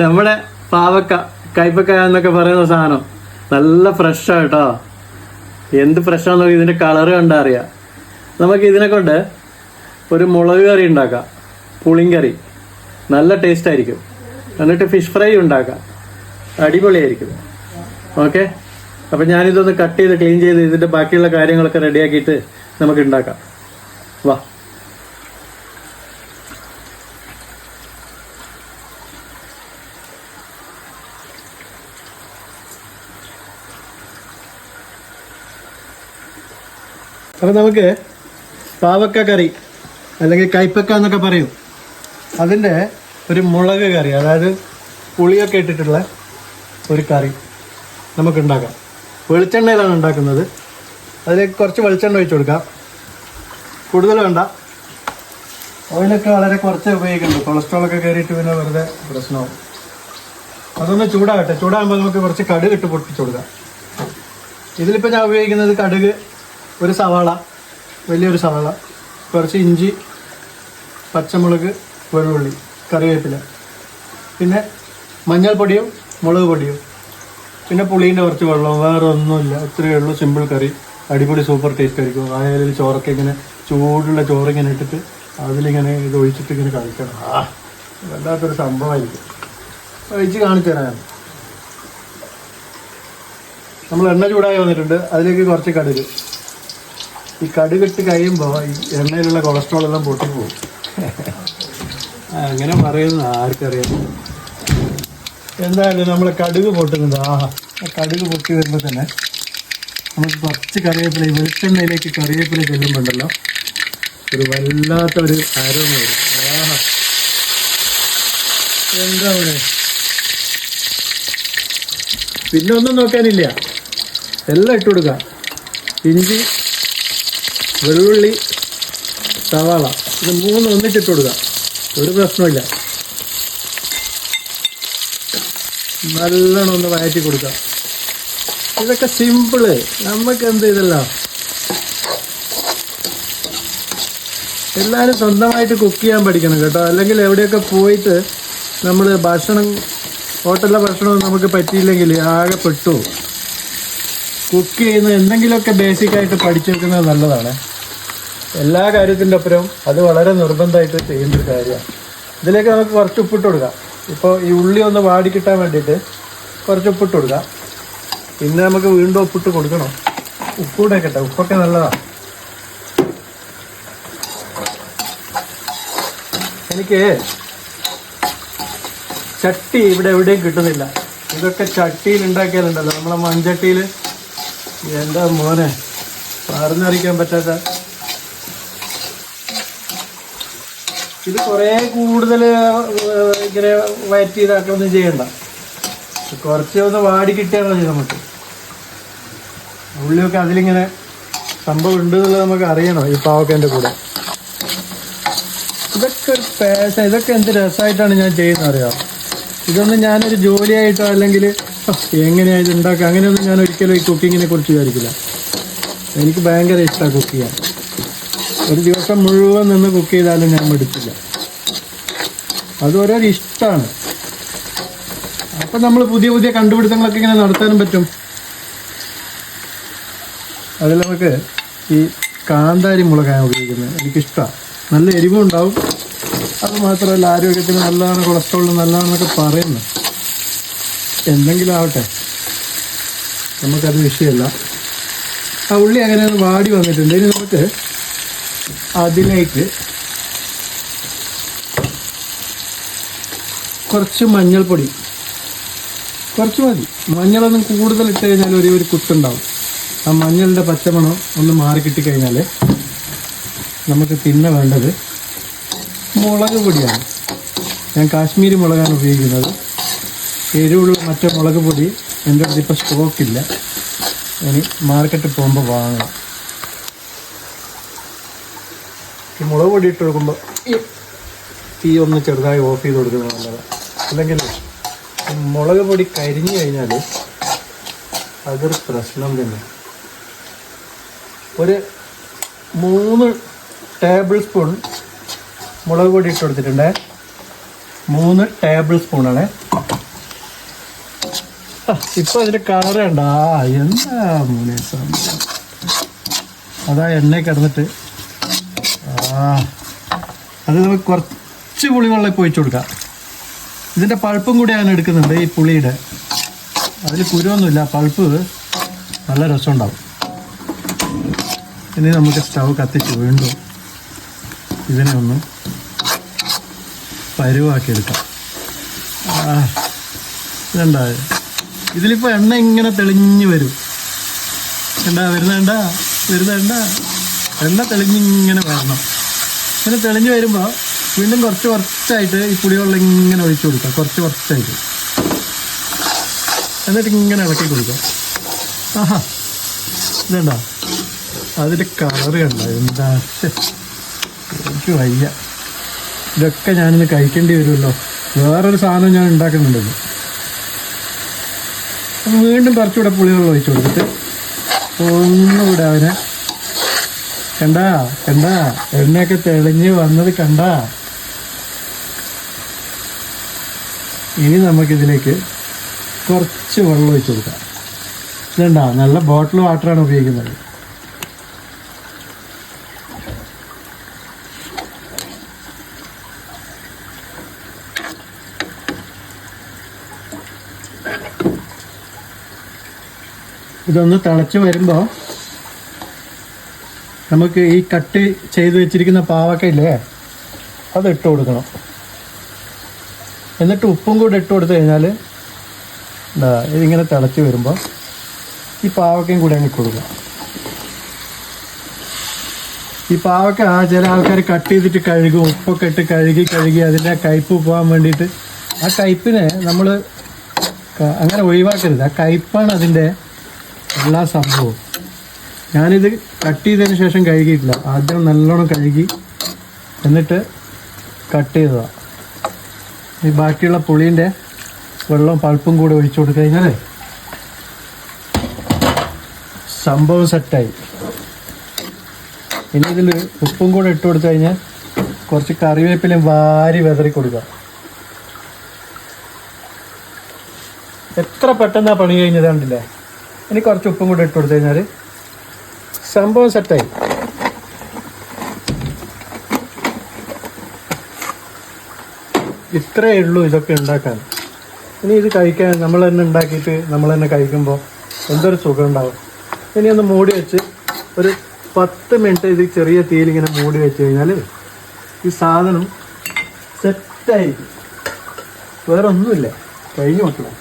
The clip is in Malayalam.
നമ്മുടെ പാവക്ക കൈപ്പക്ക എന്നൊക്കെ പറയുന്ന സാധനം. നല്ല ഫ്രഷാണ് കേട്ടോ. എന്ത് ഫ്രഷാന്ന് നോക്കി ഇതിന്റെ കളറ് കണ്ടാ അറിയാം. നമുക്ക് ഇതിനെ കൊണ്ട് ഒരു മുളക് കറി ഉണ്ടാക്കാം. പുളിങ്കറി നല്ല ടേസ്റ്റ് ആയിരിക്കും. എന്നിട്ട് ഫിഷ് ഫ്രൈ ഉണ്ടാക്കാം. അടിപൊളിയായിരിക്കും. ഓക്കെ അപ്പം ഞാനിതൊന്ന് കട്ട് ചെയ്ത് ക്ലീൻ ചെയ്ത് ഇതിന്റെ ബാക്കിയുള്ള കാര്യങ്ങളൊക്കെ റെഡിയാക്കിയിട്ട് നമുക്ക് ഉണ്ടാക്കാം. വാ. അപ്പം നമുക്ക് പാവക്ക കറി അല്ലെങ്കിൽ കൈപ്പക്ക എന്നൊക്കെ പറയും. അതിന്റെ ഒരു മുളക് കറി അതായത് പുളിയൊക്കെ ഇട്ടിട്ടുള്ള ഒരു കറി നമുക്ക് ഉണ്ടാക്കാം വെളിച്ചെണ്ണയിലാണ് ഉണ്ടാക്കുന്നത്. അതിലേക്ക് കുറച്ച് വെളിച്ചെണ്ണ ഒഴിച്ചു കൊടുക്കാം. കൂടുതൽ വേണ്ട. ഓയിലൊക്കെ വളരെ കുറച്ച് ഉപയോഗിക്കുന്നുണ്ട്. കൊളസ്ട്രോളൊക്കെ കയറിയിട്ട് പിന്നെ വെറുതെ പ്രശ്നമാവും. അതൊന്ന് ചൂടാകട്ടെ. ചൂടാകുമ്പോൾ നമുക്ക് കുറച്ച് കടുക് ഇട്ട് പൊട്ടിച്ചു കൊടുക്കാം. ഇതിലിപ്പോൾ ഞാൻ ഉപയോഗിക്കുന്നത് കടുക് ഒരു സവാള വലിയൊരു സവാള കുറച്ച് ഇഞ്ചി പച്ചമുളക് വെള്ളുള്ളി കറിവേപ്പില. പിന്നെ മഞ്ഞൾപ്പൊടിയും മുളക് പൊടിയും. പിന്നെ പുളീന്റെ കുറച്ച് വെള്ളവും വേറെ ഒന്നുമില്ല ഇത്രയേ ഉള്ളൂ സിമ്പിൾ കറി. അടിപൊളി സൂപ്പർ ടേസ്റ്റ് ആയിരിക്കും. ആയാലും ചോറൊക്കെ ഇങ്ങനെ ചൂടുള്ള ചോറ് ഇങ്ങനെ ഇട്ടിട്ട് അതിലിങ്ങനെ ഇത് ഒഴിച്ചിട്ട് ഇങ്ങനെ കഴിക്കണം. ആ വല്ലാത്തൊരു സംഭവമായിരിക്കും. ഒഴിച്ച് കാണിച്ചു തരാം നമ്മൾ എണ്ണ ചൂടായി വന്നിട്ടുണ്ട്. അതിലേക്ക് കുറച്ച് കടുക്. ഈ കടുകിട്ട് കഴിയുമ്പോൾ എണ്ണയിലുള്ള കൊളസ്ട്രോൾ എല്ലാം പൊട്ടിപ്പോവും. അങ്ങനെ പറയുന്ന ആർക്കറിയാം. എന്തായാലും നമ്മൾ കടുക് പൊട്ടുന്നുണ്ട് ആ കടുക് പൊട്ടി വരുമ്പോൾ തന്നെ നമുക്ക് കുറച്ച് കറിവേപ്പില ഈ വെളിച്ചെണ്ണയിലേക്ക് കറിവേപ്പില ചെല്ലുമ്പോണ്ടല്ലോ ഒരു വല്ലാത്ത ഒരു ആരോഗ്യം വരും. ആഹാ. എന്താ അവിടെ? പിന്നെ ഒന്നും നോക്കാനില്ല. എല്ലാം ഇട്ട് ഇഞ്ചി വെള്ളുള്ളി സവാള ഇത് മൂന്ന് ഒന്നിച്ചിട്ട് കൊടുക്കുക. ഒരു പ്രശ്നമില്ല നല്ലോണം ഒന്ന് വയറ്റി കൊടുക്കുക. ഇതൊക്കെ സിമ്പിൾ. നമുക്ക് എന്ത് ഇതല്ലോ എല്ലാവരും സ്വന്തമായിട്ട് കുക്ക് ചെയ്യാൻ പഠിക്കണം കേട്ടോ. അല്ലെങ്കിൽ എവിടെയൊക്കെ പോയിട്ട് നമ്മൾ ഭക്ഷണം ഹോട്ടലിലെ ഭക്ഷണം നമുക്ക് പറ്റിയില്ലെങ്കിൽ ആകെ പെട്ടു. കുക്ക് ചെയ്യുന്ന എന്തെങ്കിലുമൊക്കെ ബേസിക് ആയിട്ട് പഠിച്ചു വെക്കുന്നത് നല്ലതാണ്. എല്ലാ കാര്യത്തിന്റെ അപ്പുറം അത് വളരെ നിർബന്ധമായിട്ട് ചെയ്യേണ്ട ഒരു കാര്യമാണ്. ഇതിലേക്ക് നമുക്ക് കുറച്ച് ഉപ്പിട്ട് കൊടുക്കാം. ഇപ്പോൾ ഈ ഉള്ളി ഒന്ന് വാടി കിട്ടാൻ വേണ്ടിയിട്ട് കുറച്ച് ഉപ്പിട്ട് കൊടുക്കാം. പിന്നെ നമുക്ക് വീണ്ടും ഉപ്പിട്ട് കൊടുക്കണം. ഉപ്പൂടെ കേട്ടോ ഉപ്പൊക്കെ നല്ലതാണ് എനിക്ക് ചട്ടി ഇവിടെ എവിടെയും കിട്ടുന്നില്ല. ഇതൊക്കെ ചട്ടിയിൽ ഉണ്ടാക്കിയാലുണ്ടല്ലോ. നമ്മളെ മൺചട്ടിയിൽ എന്താ മോനെ? പറഞ്ഞറിയിക്കാൻ പറ്റാത്ത. ഇത് കുറേ കൂടുതൽ ഇങ്ങനെ വയറ്റി ഇതാക്കൊന്നും ചെയ്യണ്ട. കുറച്ച് ഒന്ന് വാടി കിട്ടിയാൽ മതി നമുക്ക്. ഉള്ളിയൊക്കെ അതിലിങ്ങനെ സംഭവം ഉണ്ട് എന്നുള്ളത് നമുക്ക് അറിയണം ഈ പാവക്കേന്റെ കൂടെ. ഇതൊക്കെ ഒരു പേശ ഇതൊക്കെ എന്ത് രസമായിട്ടാണ് ഞാൻ ചെയ്യുന്നത് അറിയാം? ഇതൊന്നും ഞാനൊരു ജോലിയായിട്ടോ അല്ലെങ്കിൽ എങ്ങനെയാണ് ഇത് ഉണ്ടാക്കുക? അങ്ങനെയൊന്നും ഞാൻ ഒരിക്കലും ഈ കുക്കിങ്ങിനെ കുറിച്ച് വിചാരിക്കില്ല. എനിക്ക് ഭയങ്കര ഇഷ്ടമാണ് കുക്ക് ചെയ്യാൻ. ഒരു ദിവസം മുഴുവൻ നിന്ന് കുക്ക് ചെയ്താലും ഞാൻ മടുത്തില്ല അത് ഓരോരു ഇഷ്ടമാണ് അപ്പം നമ്മൾ പുതിയ പുതിയ കണ്ടുപിടുത്തങ്ങളൊക്കെ ഇങ്ങനെ നടത്താനും പറ്റും. അതിൽ നമുക്ക് ഈ കാന്താരി മുളകാണ് ഉപയോഗിക്കുന്നത് എനിക്കിഷ്ടമാണ് നല്ല എരിവും ഉണ്ടാവും അത് മാത്രമല്ല ആരോഗ്യത്തിന് നല്ലതാണ് കൊളസ്ട്രോൾ നല്ലതാണെന്നൊക്കെ പറയുന്നു. എന്തെങ്കിലും ആവട്ടെ. നമുക്കത് വിഷയമല്ല. ആ ഉള്ളി അങ്ങനെ ഒന്ന് വാടി വന്നിട്ടുണ്ട്. ഇനി നമുക്ക് അതിലേക്ക് കുറച്ച് മഞ്ഞൾപ്പൊടി. കുറച്ച് മതി. മഞ്ഞളൊന്നും കൂടുതൽ ഇട്ട് കഴിഞ്ഞാൽ ഒരു ഒരു കുത്തുണ്ടാവും ആ മഞ്ഞളിന്റെ പച്ചമണം ഒന്ന് മാറി കിട്ടിക്കഴിഞ്ഞാൽ നമുക്ക് തിന്നെ വേണ്ടത് മുളക് പൊടിയാണ്. ഞാൻ കാശ്മീരി മുളകാണ് ഉപയോഗിക്കുന്നത്. എരിവുള്ള മറ്റേ മുളക് പൊടി എന്റെ അടുത്ത് ഇപ്പോൾ സ്റ്റോക്കില്ല ഇനി മാർക്കറ്റിൽ പോകുമ്പോൾ വാങ്ങാം. ഈ മുളക് പൊടി ഇട്ട് കൊടുക്കുമ്പോൾ തീ ഒന്ന് ചെറുതായി ഓഫ് ചെയ്ത് കൊടുക്കുന്നത് നല്ലതാണ് അല്ലെങ്കിൽ മുളക് പൊടി കരിഞ്ഞു കഴിഞ്ഞാൽ അതൊരു പ്രശ്നം തന്നെ. ഒരു മൂന്ന് ടേബിൾ സ്പൂൺ മുളക് പൊടി ഇട്ട് കൊടുത്തിട്ടുണ്ട്. മൂന്ന് ടേബിൾ സ്പൂണാണ് ഇപ്പൊ അതിന്റെ കളറ് കണ്ടാ? എന്താ മോനെ. അതാ എണ്ണ കിടന്നിട്ട്. ആ അത് നമുക്ക് കുറച്ച് പുളിവെള്ളം ഇപ്പോൾ ഒഴിച്ചു കൊടുക്കാം. ഇതിന്റെ പഴുപ്പും കൂടി ഞാൻ എടുക്കുന്നുണ്ട് ഈ പുളിയുടെ. അതിൽ കുരുവൊന്നുമില്ല പഴുപ്പ് നല്ല രസമുണ്ടാവും. ഇനി നമുക്ക് സ്റ്റവ് കത്തിച്ച് വീണ്ടും ഇതിനെ ഒന്ന് പരുവാക്കി എടുക്കാം. ആ ഇതുണ്ടാ ഇതിലിപ്പോൾ എണ്ണ ഇങ്ങനെ തെളിഞ്ഞു വരും. എന്താ വരുന്നേണ്ട വരുന്നേണ്ട എണ്ണ തെളിഞ്ഞിങ്ങനെ വരണം. ഇങ്ങനെ തെളിഞ്ഞു വരുമ്പോൾ വീണ്ടും കുറച്ച് കുറച്ചായിട്ട് ഈ പുളിവെള്ളം ഇങ്ങനെ ഒഴിച്ചു കൊടുക്കുക കുറച്ച് കുറച്ചായിട്ട്. എന്നിട്ട് ഇങ്ങനെ ഇളക്കി കൊടുക്കാം. ആഹാ. ഇതുണ്ടോ? അതിന്റെ കളറ് കണ്ട? എന്താ. എനിക്ക് വയ്യ. ഇതൊക്കെ ഞാനിന്ന് കഴിക്കേണ്ടി വരുമല്ലോ. വേറൊരു സാധനം ഞാൻ ഉണ്ടാക്കുന്നുണ്ടല്ലോ വീണ്ടും കുറച്ചുകൂടെ പുളിവെള്ളം ഒഴിച്ചു കൊടുത്തിട്ട്. ഒന്നുകൂടെ അവനെ. കണ്ടാ കണ്ടാ എണ്ണയൊക്കെ തെളിഞ്ഞ് വന്നത് കണ്ടാ. ഇനി നമുക്കിതിലേക്ക് കുറച്ച് വെള്ളം ഒഴിച്ചു കൊടുക്കാം. ഇതുണ്ടാ? നല്ല ബോട്ടിൽ വാട്ടറാണ് ഉപയോഗിക്കുന്നത്. ഇതൊന്ന് തിളച്ച് വരുമ്പോൾ നമുക്ക് ഈ കട്ട് ചെയ്ത് വെച്ചിരിക്കുന്ന പാവക്ക ഇല്ലേ അത് ഇട്ട് കൊടുക്കണം. എന്നിട്ട് ഉപ്പും കൂടെ ഇട്ട് കൊടുത്തു കഴിഞ്ഞാൽ എന്താ ഇതിങ്ങനെ തിളച്ച് വരുമ്പോൾ ഈ പാവക്കയും കൂടെ അങ്ങ് കൊടുക്കുക ഈ പാവക്ക ചില ആൾക്കാർ കട്ട് ചെയ്തിട്ട് കഴുകും ഉപ്പൊക്കെ ഇട്ട് കഴുകി കഴുകി അതിന്റെ കയ്പ്പ് പോകാൻ വേണ്ടിയിട്ട് ആ കയ്പ്പിനെ നമ്മൾ അങ്ങനെ ഒഴിവാക്കരുത്. ആ കയ്പ്പാണ് അതിന്റെ എല്ലാ സംഭവവും. ഞാനിത് കട്ട് ചെയ്തതിന് ശേഷം കഴുകിയിട്ടില്ല. ആദ്യം നല്ലോണം കഴുകി എന്നിട്ട് കട്ട് ചെയ്തതാണ് ഈ ബാക്കിയുള്ള പുളീന്റെ വെള്ളവും പൾപ്പും കൂടെ ഒഴിച്ചു കൊടുത്തു കഴിഞ്ഞാൽ സംഭവം സെറ്റായി ഇനി ഇതിൽ ഉപ്പും കൂടെ ഇട്ട് കൊടുത്തു കഴിഞ്ഞാൽ കുറച്ച് കറിവേപ്പിലയും വാരി വെതറി കൊടുക്കുക. എത്ര പെട്ടെന്നാണ് പണി കഴിഞ്ഞത് കണ്ടില്ലേ? ഇനി കുറച്ച് ഉപ്പും കൂടെ ഇട്ട് കൊടുത്തു കഴിഞ്ഞാൽ സംഭവം സെറ്റായി ഇത്രയേ ഉള്ളൂ ഇതൊക്കെ ഉണ്ടാക്കാൻ. ഇനി ഇത് കഴിക്കാൻ നമ്മൾ തന്നെ ഉണ്ടാക്കിയിട്ട് നമ്മൾ തന്നെ കഴിക്കുമ്പോൾ എന്തൊരു സുഖം ഉണ്ടാവും. ഇനി ഒന്ന് മൂടി വെച്ച് ഒരു പത്ത് മിനിറ്റ് ഇത് ചെറിയ തീയിൽ ഇങ്ങനെ മൂടി വെച്ച് കഴിഞ്ഞാൽ ഈ സാധനം സെറ്റായിരിക്കും വേറെ ഒന്നുമില്ല. കഴിഞ്ഞു മക്കളെ.